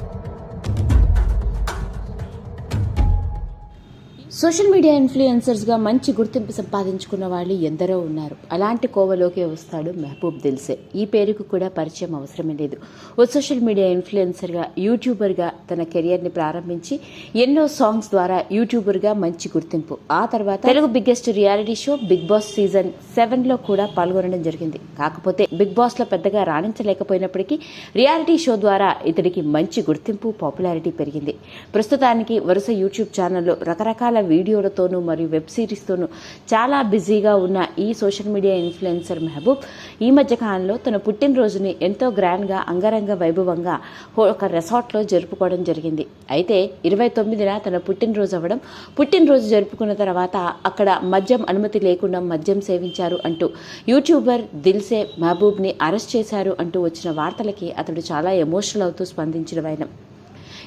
Thank you. Social media ఇన్ఫ్లుయెన్సర్స్గా మంచి గుర్తింపు సంపాదించుకున్న వాళ్ళు ఎందరో ఉన్నారు. అలాంటి కోవలోకే వస్తాడు మెహబూబ్ దిల్సే. ఈ పేరుకు కూడా పరిచయం అవసరమే లేదు. ఓ సోషల్ మీడియా ఇన్ఫ్లుయెన్సర్గా యూట్యూబర్గా తన కెరియర్ని ప్రారంభించి ఎన్నో సాంగ్స్ ద్వారా యూట్యూబర్గా మంచి గుర్తింపు. ఆ తర్వాత Telugu biggest reality show big boss season సెవెన్లో కూడా పాల్గొనడం జరిగింది. కాకపోతే బిగ్ బాస్లో పెద్దగా రాణించలేకపోయినప్పటికీ రియాలిటీ షో ద్వారా ఇతడికి మంచి గుర్తింపు పాపులారిటీ పెరిగింది. ప్రస్తుతానికి వరుస యూట్యూబ్ ఛానల్లో రకరకాల వీడియోలతోనూ మరియు వెబ్ సిరీస్తోనూ చాలా బిజీగా ఉన్న ఈ సోషల్ మీడియా ఇన్ఫ్లుయెన్సర్ మెహబూబ్ ఈ మధ్య కాలంలో తన పుట్టినరోజుని ఎంతో గ్రాండ్గా అంగరంగ వైభవంగా ఒక రెసార్ట్లో జరుపుకోవడం జరిగింది. అయితే ఇరవై తొమ్మిదిన తన పుట్టినరోజు అవ్వడం పుట్టినరోజు జరుపుకున్న తర్వాత అక్కడ మద్యం అనుమతి లేకుండా మద్యం సేవించారు అంటూ యూట్యూబర్ దిల్సే మహబూబ్ని అరెస్ట్ చేశారు అంటూ వచ్చిన వార్తలకి అతడు చాలా ఎమోషనల్ అవుతూ స్పందించిన వైనం.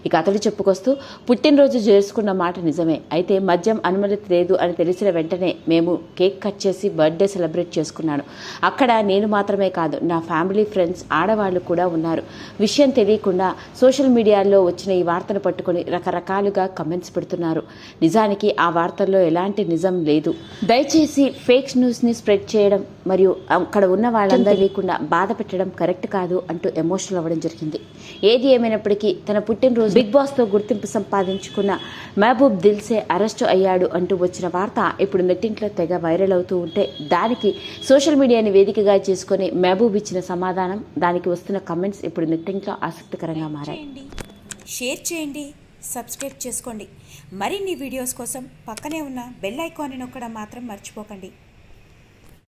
ఇక అతడు చెప్పుకొస్తూ పుట్టినరోజు చేసుకున్న మాట నిజమే. అయితే మద్యం అనుమతి లేదు అని తెలిసిన వెంటనే మేము కేక్ కట్ చేసి బర్త్డే సెలబ్రేట్ చేసుకున్నాను. అక్కడ నేను మాత్రమే కాదు నా ఫ్యామిలీ ఫ్రెండ్స్ ఆడవాళ్ళు కూడా ఉన్నారు. విషయం తెలియకుండా సోషల్ మీడియాలో వచ్చిన ఈ వార్తను పట్టుకొని రకరకాలుగా కమెంట్స్ పెడుతున్నారు. నిజానికి ఆ వార్తల్లో ఎలాంటి నిజం లేదు. దయచేసి ఫేక్ న్యూస్ని స్ప్రెడ్ చేయడం మరియు అక్కడ ఉన్న వాళ్ళందరూ లేకుండా బాధ పెట్టడం కరెక్ట్ కాదు అంటూ ఎమోషనల్ అవ్వడం జరిగింది. ఏది ఏమైనప్పటికీ తన పుట్టినరోజు బిగ్ బాస్తో గుర్తింపు సంపాదించుకున్న మహబూబ్ దిల్సే అరెస్టు అయ్యాడు అంటూ వచ్చిన వార్త ఇప్పుడు నెట్టింట్లో తెగ వైరల్ అవుతూ ఉంటే దానికి సోషల్ మీడియాని వేదికగా చేసుకుని మహబూబ్ ఇచ్చిన సమాధానం దానికి వస్తున్న కమెంట్స్ ఇప్పుడు నెట్టింట్లో ఆసక్తికరంగా మారాయి. షేర్ చేయండి సబ్స్క్రైబ్ చేసుకోండి. మరిన్ని వీడియోస్ కోసం పక్కనే ఉన్న బెల్ ఐకాన్ని నొక్కడం మాత్రం మర్చిపోకండి.